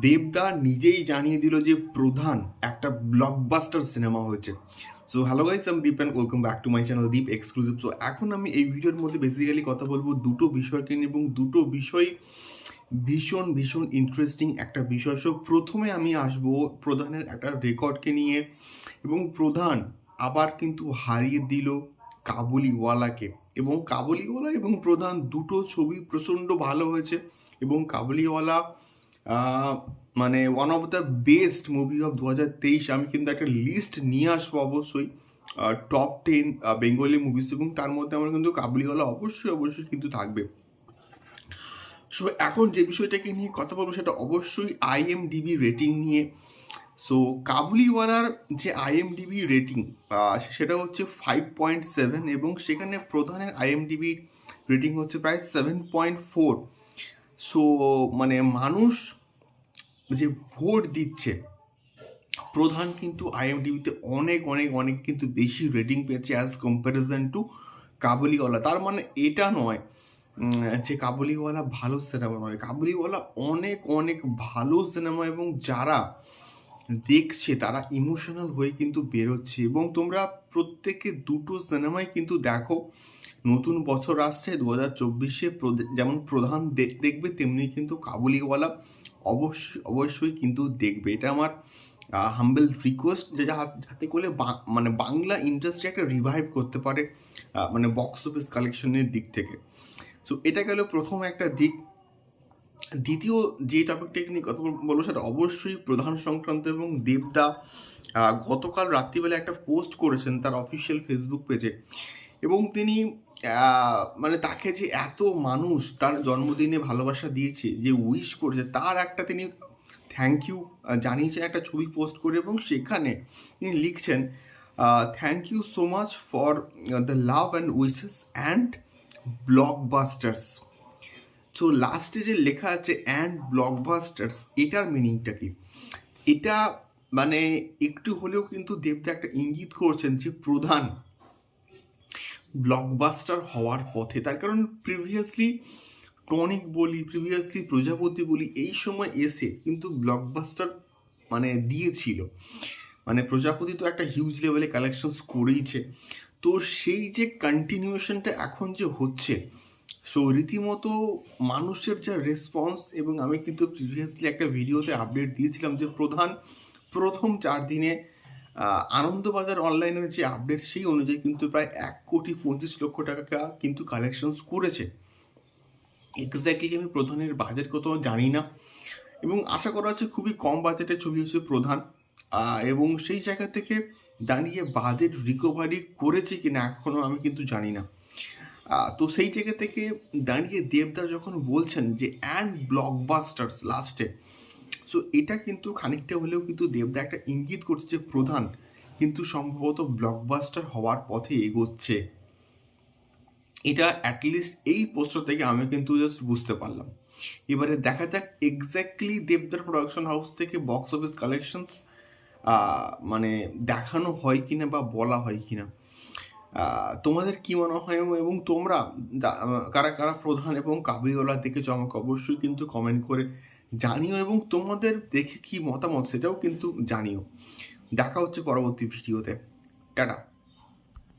দেবদা নিজেই জানিয়ে দিল যে প্রধান একটা ব্লকবাস্টার সিনেমা হয়েছে। সো হ্যালো গাইস আমি Deep and welcome back to my channel Deep exclusive so এখন আমি এই ভিডিওর মধ্যে বেসিক্যালি কথা বলব দুটো বিষয়কে নিয়ে এবং দুটো বিষয় ভীষণ ভীষণ ইন্টারেস্টিং একটা বিষয়। সো প্রথমে আমি আসব প্রধানের একটা রেকর্ডকে নিয়ে এবং প্রধান আবার কিন্তু হারিয়ে দিল কাবুলিওয়ালাকে। এবং কাবুলিওয়ালা এবং প্রধান দুটো ছবি প্রচণ্ড ভালো হয়েছে এবং কাবুলিওয়ালা মানে one of the best movie of দু হাজার তেইশ, আমি কিন্তু একটা লিস্ট নিয়ে আসব অবশ্যই টপ টেন বেঙ্গলি মুভিস এবং তার মধ্যে আমার কিন্তু কাবুলিওয়ালা অবশ্যই অবশ্যই কিন্তু থাকবে। সো এখন যে বিষয়টাকে নিয়ে কথা বলব সেটা অবশ্যই আইএমডিবি রেটিং নিয়ে। সো কাবুলিওয়ালার যে আইএমডিবি রেটিং সেটা হচ্ছে ফাইভ পয়েন্ট সেভেন এবং সেখানে প্রধানের আইএমডিবি রেটিং হচ্ছে প্রায় সেভেন পয়েন্ট ফোর সো মানে মানুষ যে ভোট দিচ্ছে। প্রধান কিন্তু আইএমডিবিতে অনেক অনেক অনেক কিন্তু বেশি রেটিং পেয়েছে অ্যাজ কম্প্যারিজন টু কাবুলিওয়ালা। তার মানে এটা নয় যে কাবুলিওয়ালা ভালো সিনেমা নয়। কাবুলিওয়ালা অনেক অনেক ভালো সিনেমা এবং যারা দেখছে, তারা ইমোশনাল হয়ে কিন্তু বেরোচ্ছে এবং তোমরা প্রত্যেকে দুটো সিনেমাই কিন্তু দেখো। নতুন বছর আসছে, দু হাজার চব্বিশে যেমন প্রধান দেখবে, তেমনি কিন্তু কাবুলিওয়ালা অবশ্যই অবশ্যই কিন্তু দেখবে। এটা আমার হাম্বেল রিকোয়েস্ট যে যাতে করে মানে বাংলা ইন্ডাস্ট্রি একটা রিভাইভ করতে পারে মানে বক্স অফিস কালেকশনের দিক থেকে। সো এটা গেল প্রথম একটা দিক। দ্বিতীয় যে টপিকটাকে নিয়ে কথা বল- বলব সেটা অবশ্যই প্রধান সংক্রান্ত এবং দেবদা গতকাল রাত্রিবেলা একটা পোস্ট করেছেন তার অফিসিয়াল ফেসবুক পেজে এবং তিনি মানে তাকে যে এত মানুষ তার জন্মদিনে ভালোবাসা দিয়েছে, যে উইশ করেছে, তার একটা তিনি থ্যাংক ইউ জানিয়েছেন, একটা ছবি পোস্ট করে এবং সেখানে তিনি লিখছেন thank you so much for the love and wishes and blockbusters so লাস্টে যে লেখা আছে অ্যান্ড ব্লকবাস্টার্স এটার মিনিংটা কি? এটা মানে একটু হলেও কিন্তু দেবদা একটা ইঙ্গিত করছেন যে প্রধান ব্লকবাস্টার হওয়ার পথে। তার কারণ প্রিভিয়াসলি টনিক বলি প্রিভিয়াসলি প্রজাপতি বলি, এই সময় এসে কিন্তু ব্লকবাস্টার মানে দিয়েছিল। মানে প্রজাপতি তো একটা হিউজ লেভেলে কালেকশনস করেইছে। তো সেই যে কন্টিনিউশনটা এখন যে হচ্ছে সো রীতিমতো মানুষের যা রেসপন্স এবং আমি কিন্তু প্রিভিয়াসলি একটা ভিডিওতে আপডেট দিয়েছিলাম যে প্রধান প্রথম চার দিনে আনন্দবাজার অনলাইনের যে আপডেট সেই অনুযায়ী কিন্তু প্রায় এক কোটি পঁচিশ লক্ষ টাকা কিন্তু কালেকশনস করেছে। এক্স্যাক্টলি আমি প্রধানের বাজেট কত জানি না। এবং আশা করা হচ্ছে খুবই কম বাজেটের ছবি হচ্ছে প্রধান। এবং সেই জায়গা থেকে দাঁড়িয়ে বাজেট রিকভারি করেছে কিনা এখনও আমি কিন্তু জানি না। তো সেই জায়গা থেকে দাঁড়িয়ে দেবদার যখন বলছেন যে অ্যান্ড ব্লকবাস্টার্স লাস্টে সো এটা কিন্তু খানিকটা হলেও কিন্তু দেবদা একটা ইঙ্গিত করছে যে প্রধান কিন্তু সম্ভবত ব্লকবাস্টার হওয়ার পথে এগোচ্ছে। এটা অ্যাটলিস্ট এই পোস্টার থেকে আমি কিন্তু জাস্ট বুঝতে পারলাম। এবারে দেখা যাক এক্স্যাক্টলি দেবদার প্রোডাকশন হাউস থেকে বক্স অফিস কালেকশনস মানে দেখানো হয় কিনা বা বলা হয় কিনা। তোমাদের কি মনে হয় এবং তোমরা কারা কারা প্রধান এবং কাবিওলা দেখে চমক অবশ্যই কিন্তু কমেন্ট করে জানিও এবং তোমাদের দেখে কি মতামত সেটাও কিন্তু জানিও। দেখা হচ্ছে পরবর্তী ভিডিওতে। টাটা।